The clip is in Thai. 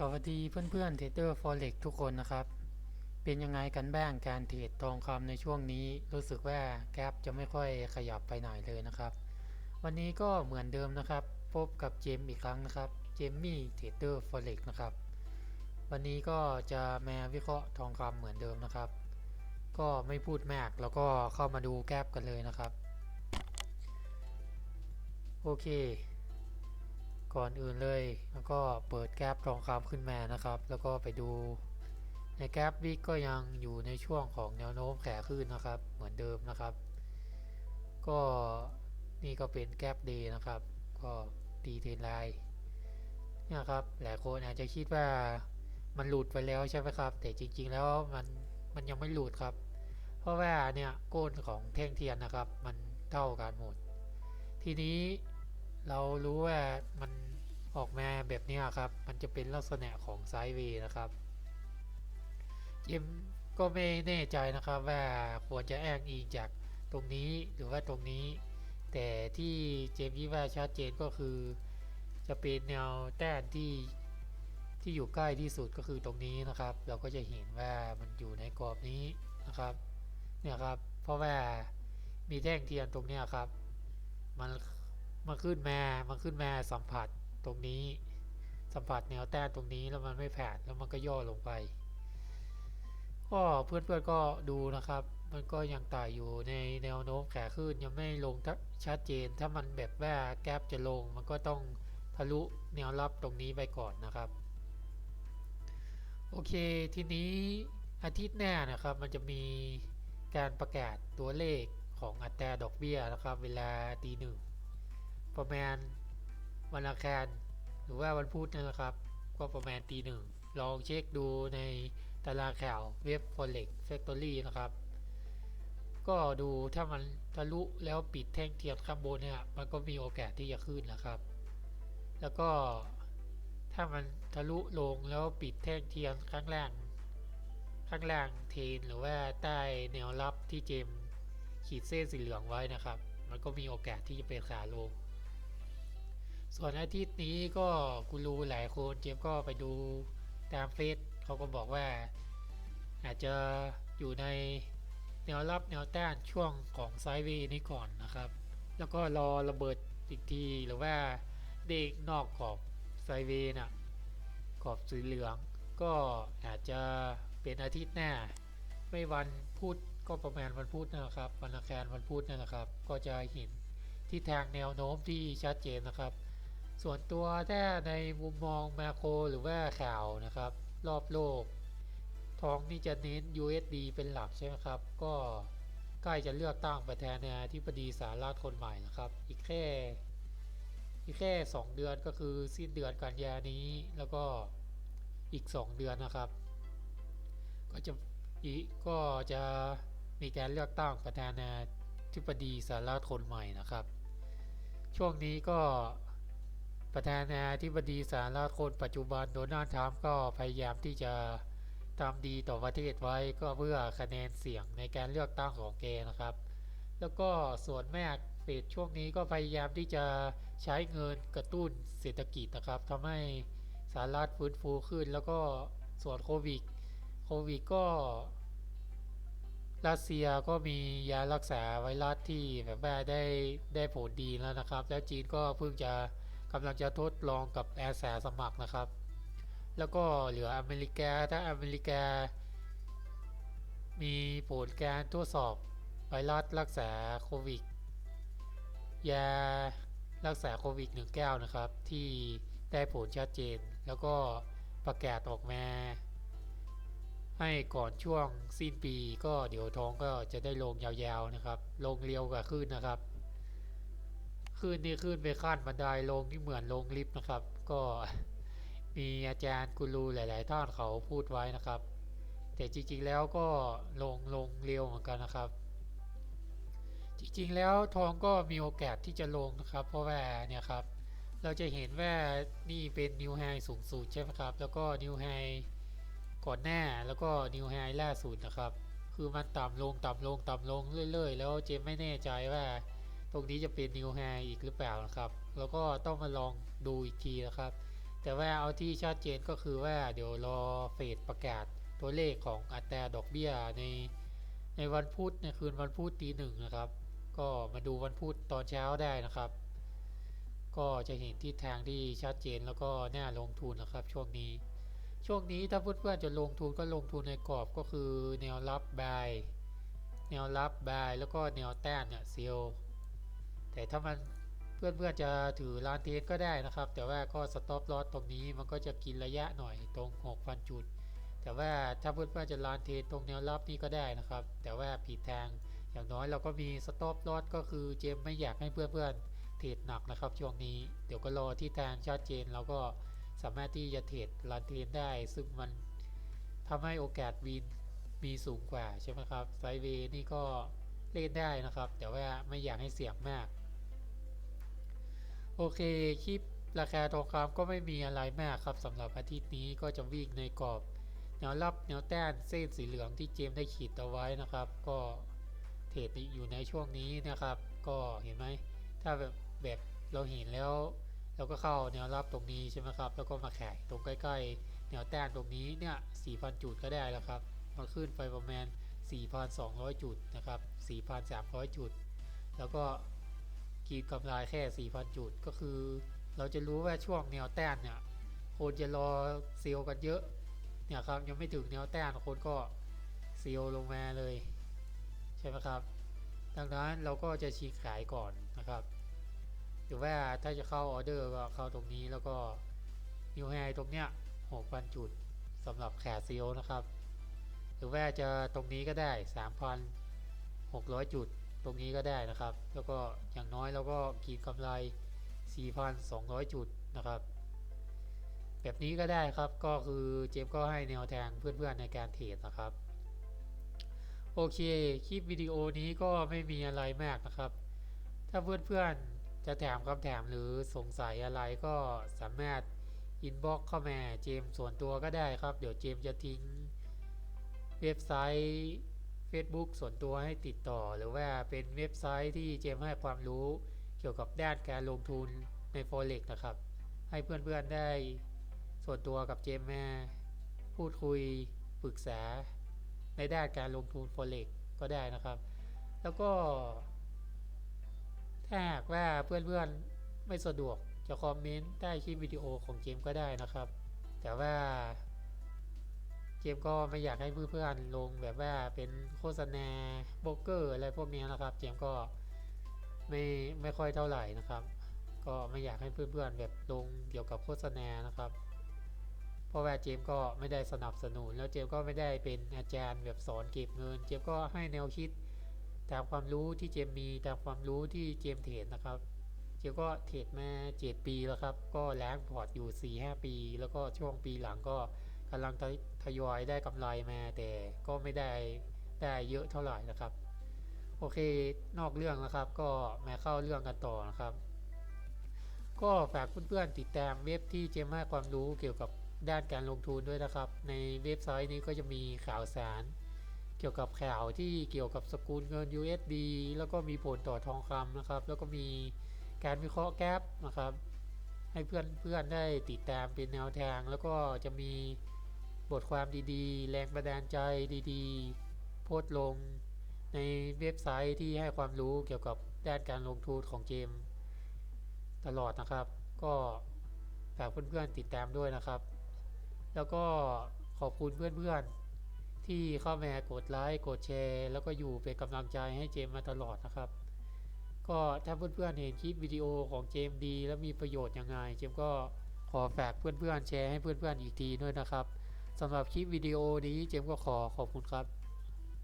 สวัสดีเพื่อนๆเทรดเดอร์ฟอเร็กทุกคนนะครับ เป็นยังไงกันบ้างการเทรดทองคำในช่วงนี้รู้สึกว่าแกร็บจะไม่ค่อยขยับไปไหนเลยนะครับ วันนี้ก็เหมือนเดิมนะครับ พบกับเจมอีกครั้งนะครับเจมมี่เทรดเดอร์ฟอเร็กนะครับ วันนี้ก็จะมาวิเคราะห์ทองคำเหมือนเดิมนะครับ ก็ไม่พูดมากแล้วก็เข้ามาดูแกร็บกันเลยนะครับ โอเค ก่อนอื่นเลย แล้วก็เปิดแกร็บทองคำขึ้นมานะครับ แล้วก็ไปดูในแกร็บวิกก็ยังอยู่ในช่วงของแนวโน้มแขขึ้นนะครับ เหมือนเดิมนะครับ ก็นี่ก็เป็นแกร็บเดย์นะครับ ก็ตีเทรนไลน์เนี่ยครับหลายคนอาจจะคิดว่ามันหลุดไปแล้วใช่ไหมครับ แต่จริง ๆ แล้วมันมันยังไม่หลุดครับ เพราะว่าเนี่ยก้นของแท่งเทียนนะครับ มันเท่ากันหมด ทีนี้เรารู้ว่ามัน ออกมาแบบนี้ครับ มันจะเป็นลักษณะของไซด์เวย์นะครับเจมก็ไม่แน่ใจนะครับว่าควรจะอ้างอิงจากตรงนี้หรือว่าตรงนี้ แต่ที่เจมคิดว่าชัดเจนก็คือ จะเป็นแนวแต้านที่ที่อยู่ใกล้ที่สุดก็คือตรงนี้นะครับ เราก็จะเห็นว่ามันอยู่ในกรอบนี้นะครับเนี่ยครับ เพราะว่ามีแท่งเทียนตรงนี้ครับ มันมันขึ้นมา มันขึ้นมาสัมผัส ตรงนี้ สัมผัสแนวแต้านตรงนี้แล้วมันไม่แผ่แล้วมันก็ย่อลงไป ก็เพื่อนๆก็ดูนะครับ มันก็ยังต่ายอยู่ในแนวโน้มขาขึ้นยังไม่ลงชัดเจน ถ้ามันแบบว่าแกลบจะลง มันก็ต้องทะลุแนวรับตรงนี้ไปก่อนนะครับ โอเคทีนี้อาทิตย์หน้านะครับ มันจะมีการประกาศตัวเลขของอัตราดอกเบี้ยนะครับ เวลาตีหนึ่งประมาณ วันอังคารหรือว่าวันพุธนะครับ ก็ประมาณตีหนึ่งลองเช็คดูในตารางข่าวเว็บ Forex Factory นะครับ ก็ดูถ้ามันทะลุแล้วปิดแท่งเทียนข้างบนเนี่ยมันก็มีโอกาสที่จะขึ้นนะครับ แล้วก็ถ้ามันทะลุลงแล้วปิดแท่งเทียนข้างล่าง ข้างล่างเทนหรือว่าใต้แนวรับที่เจมขีดเส้นสีเหลืองไว้นะครับ มันก็มีโอกาสที่จะเป็นขาลง ส่วนอาทิตย์นี้ก็กูรู้หลายคนเจมก็ไปดูตามเฟซเขาก็บอกว่า อาจจะอยู่ในแนวรับแนวต้านช่วงของไซด์เวย์นี้ก่อนนะครับ แล้วก็รอระเบิดอีกทีหรือว่าเด็กนอกขอบไซด์เวย์น่ะขอบสีเหลือง ก็อาจจะเป็นอาทิตย์หน้า ไม่วันพุธก็ประมาณวันพุธนะครับวันอังคารวันพุธนั่นแหละครับ ก็จะเห็นทิศทางแนวโน้มที่ชัดเจนนะครับ ส่วนตัวถ้าในมุมมองมาโครหรือว่าข่าวนะครับ รอบโลก ทองนี่จะเน้น USD เป็นหลักใช่ไหมครับ ก็ใกล้จะเลือกตั้งประธานาธิบดีสหรัฐคนใหม่นะครับ อีกแค่อีกแค่ 2 เดือนก็คือสิ้นเดือนกันยานี้แล้วก็อีก 2 เดือนนะครับ ก็จะอีกก็จะมีการเลือกตั้งประธานาธิบดีสหรัฐคนใหม่นะครับ ช่วงนี้ก็ ประธานาธิบดีสหรัฐคนปัจจุบันโดนัลด์ทรัมป์ก็พยายามที่จะทำดีต่อประเทศไว้ก็เพื่อคะแนนเสียงในการเลือกตั้งของแกนะครับ แล้วก็ส่วนแม่เฟดช่วงนี้ก็พยายามที่จะใช้เงินกระตุ้นเศรษฐกิจนะครับทำให้สหรัฐฟื้นฟูขึ้น แล้วก็ส่วนโควิดโควิดก็รัสเซียก็มียารักษาไวรัสที่แบบว่าได้ได้ผลดีแล้วนะครับ แล้วจีนก็เพิ่งจะ กำลังจะทดลองกับแอร์แสสมัครนะครับ แล้วก็เหลืออเมริกาถ้าอเมริกา มีผลการทดสอบไวรัสรักษาโควิดยารักษาโควิด19นะครับ ที่ได้ผลชัดเจน แล้วก็ประกาศออกมา ให้ก่อนช่วงสิ้นปีก็เดี๋ยวท้องก็จะได้ลงยาวๆนะครับ ลงเร็วกว่าขึ้นนะครับ ขึ้นนี่ขึ้นไปขั้นบันไดลงที่เหมือนลงลิฟต์นะครับ ก็มีอาจารย์กูรูหลาย ๆ ท่านเขาพูดไว้นะครับ แต่จริง ๆ แล้วก็ลงลงเร็วเหมือนกันนะครับ จริง ๆ แล้วทองก็มีโอกาสที่จะลงนะครับ เพราะว่าเนี่ยครับ เราจะเห็นว่านี่เป็นนิวไฮสูงสุดใช่ไหมครับ แล้วก็นิวไฮก่อนหน้าแล้วก็นิวไฮล่าสุดนะครับ คือมันต่ำลงต่ำลงต่ำลงเรื่อย ๆ แล้วเจมไม่แน่ใจว่า ตรงนี้จะเป็นนิวไฮอีกหรือเปล่านะครับ แล้วก็ต้องมาลองดูอีกทีนะครับ แต่ว่าเอาที่ชัดเจนก็คือว่าเดี๋ยวรอเฟดประกาศตัวเลขของอัตราดอกเบี้ยในในวันพุธในคืนวันพุธตีหนึ่งนะครับ ก็มาดูวันพุธตอนเช้าได้นะครับ ก็จะเห็นทิศทางที่ชัดเจนแล้วก็น่าลงทุนนะครับ ช่วงนี้ ช่วงนี้ถ้าเพื่อนๆจะลงทุนก็ลงทุนในกรอบก็คือแนวรับบายแนวรับบายแล้วก็แนวต้านเนี่ยเซลล์ แต่ถ้ามันเพื่อนๆจะถือลานเทรดก็ได้นะครับ แต่ว่าก็สต็อปลอสตรงนี้มันก็จะกินระยะหน่อยตรง 6,000 จุด แต่ว่าถ้าเพื่อนๆจะลานเทรดตรงแนวรับนี่ก็ได้นะครับ แต่ว่าผิดทางอย่างน้อยเราก็มีสต็อปลอสก็คือเจมไม่อยากให้เพื่อนๆเทรดหนักนะครับ ช่วงนี้เดี๋ยวก็รอที่ทางชัดเจนเราก็สามารถที่จะเทรดลานเทรดได้ ซึ่งมันทำให้โอกาสวินมีสูงกว่าใช่ไหมครับไซด์เวนี่ก็เล่นได้นะครับ แต่ว่าไม่อยากให้เสี่ยงมาก โอเคคลิปราคาทองคำก็ไม่มีอะไรมากครับสำหรับอาทิตย์นี้ก็จะวิ่งในกรอบแนวรับแนวต้านเส้นสีเหลืองที่เจมได้ขีดเอาไว้นะครับ ก็เทรดอยู่ในช่วงนี้นะครับ ก็เห็นไหมถ้าแบบแบบเราเห็นแล้วเราก็เข้าแนวรับตรงนี้ใช่ไหมครับ แล้วก็มาแขายตรงใกล้ๆ แนวแต้นตรงนี้เนี่ย4,000 จุดก็ได้แล้วครับมันขึ้นไปประมาณ 4,200 จุดนะครับ 4,300 จุด แล้วก็ กีดกำไรแค่ 4,000 จุดก็คือ เราจะรู้ว่าช่วงแนวแต้นเนี่ยคนจะรอเซลกันเยอะเนี่ยครับยังไม่ถึงแนวแต้นคนก็เซลล์ลงมาเลยใช่ไหมครับ ดังนั้นเราก็จะชี้ขายก่อนนะครับหรือว่าถ้าจะเข้าออเดอร์ก็เข้าตรงนี้แล้วก็นิวไฮตรงเนี้ย6,000 จุดสำหรับแขกเซลนะครับ หรือว่าจะตรงนี้ก็ได้ 3,600 จุด ตรงนี้ก็ได้นะครับ แล้วก็อย่างน้อยเราก็กีดกำไร 4,200 จุดนะครับ แบบนี้ก็ได้ครับก็คือเจมส์ก็ให้แนวทางเพื่อนๆในการเทรดนะครับ โอเค คลิปวิดีโอนี้ก็ไม่มีอะไรมากนะครับ ถ้าเพื่อนๆจะถามคำถามหรือสงสัยอะไรก็สามารถอินบ็อกเข้ามาเจมส์ส่วนตัวก็ได้ครับ เดี๋ยวเจมส์จะทิ้งเว็บไซต์ Facebook ส่วนตัวให้ติดต่อ หรือว่าเป็นเว็บไซต์ที่เจมให้ความรู้เกี่ยวกับด้านการลงทุนใน Forex นะครับ ให้เพื่อนๆได้ส่วนตัวกับเจมมาพูดคุยปรึกษาในด้านการลงทุน Forex ก็ได้นะครับ แล้วก็ ถ้าหากว่าเพื่อนๆไม่สะดวกจะคอมเมนต์ใต้คลิปวิดีโอของเจมก็ได้นะครับ แต่ว่า เจมก็ไม่อยากให้เพื่อนๆลงแบบว่าเป็นโฆษณาโบกเกอร์อะไรพวกนี้นะครับเจมก็ไม่ไม่ค่อยเท่าไหร่นะครับ ก็ไม่อยากให้เพื่อนๆแบบลงเกี่ยวกับโฆษณานะครับ เพราะว่าเจมก็ไม่ได้สนับสนุน แล้วเจมก็ไม่ได้เป็นอาจารย์แบบสอนเก็บเงิน เจมก็ให้แนวคิดตามความรู้ที่เจมมีตามความรู้ที่เจมเทรดนะครับ เจมก็เทรดมา7ปีแล้วครับ ก็แลงพอร์ตอยู่4-5ปี แล้วก็ช่วงปีหลังก็ กำลังทยอยได้กำไรมาแต่ก็ไม่ได้ได้เยอะเท่าไหร่นะครับ โอเคนอกเรื่องนะครับก็มาเข้าเรื่องกันต่อนะครับ ก็ฝากเพื่อนๆติดตามเว็บที่เจมให้ความรู้เกี่ยวกับด้านการลงทุนด้วยนะครับ ในเว็บไซต์นี้ก็จะมีข่าวสาร เกี่ยวกับข่าวที่เกี่ยวกับสกุลเงิน USD แล้วก็มีผลต่อทองคำนะครับ แล้วก็มีการวิเคราะห์แกลบนะครับ ให้เพื่อนเพื่อนได้ติดตามเป็นแนวทาง แล้วก็จะมี บทความดีๆ แรงบันดาลใจดีๆ โพสต์ลง ในเว็บไซต์ที่ให้ความรู้เกี่ยวกับด้านการลงทุนของเจมตลอดนะครับ ก็ฝากเพื่อนๆติดตามด้วยนะครับ แล้วก็ขอบคุณเพื่อนๆ ที่เข้ามากดไลค์กดแชร์ แล้วก็อยู่เป็นกำลังใจให้เจมมาตลอดนะครับ ก็ถ้าเพื่อนๆเห็นคลิปวิดีโอของเจมดี และมีประโยชน์ยังไง เจมก็ขอฝากเพื่อนๆแชร์ให้เพื่อนๆอีกทีด้วยนะครับ สำหรับคลิปวิดีโอนี้เจมก็ขอขอบคุณครับ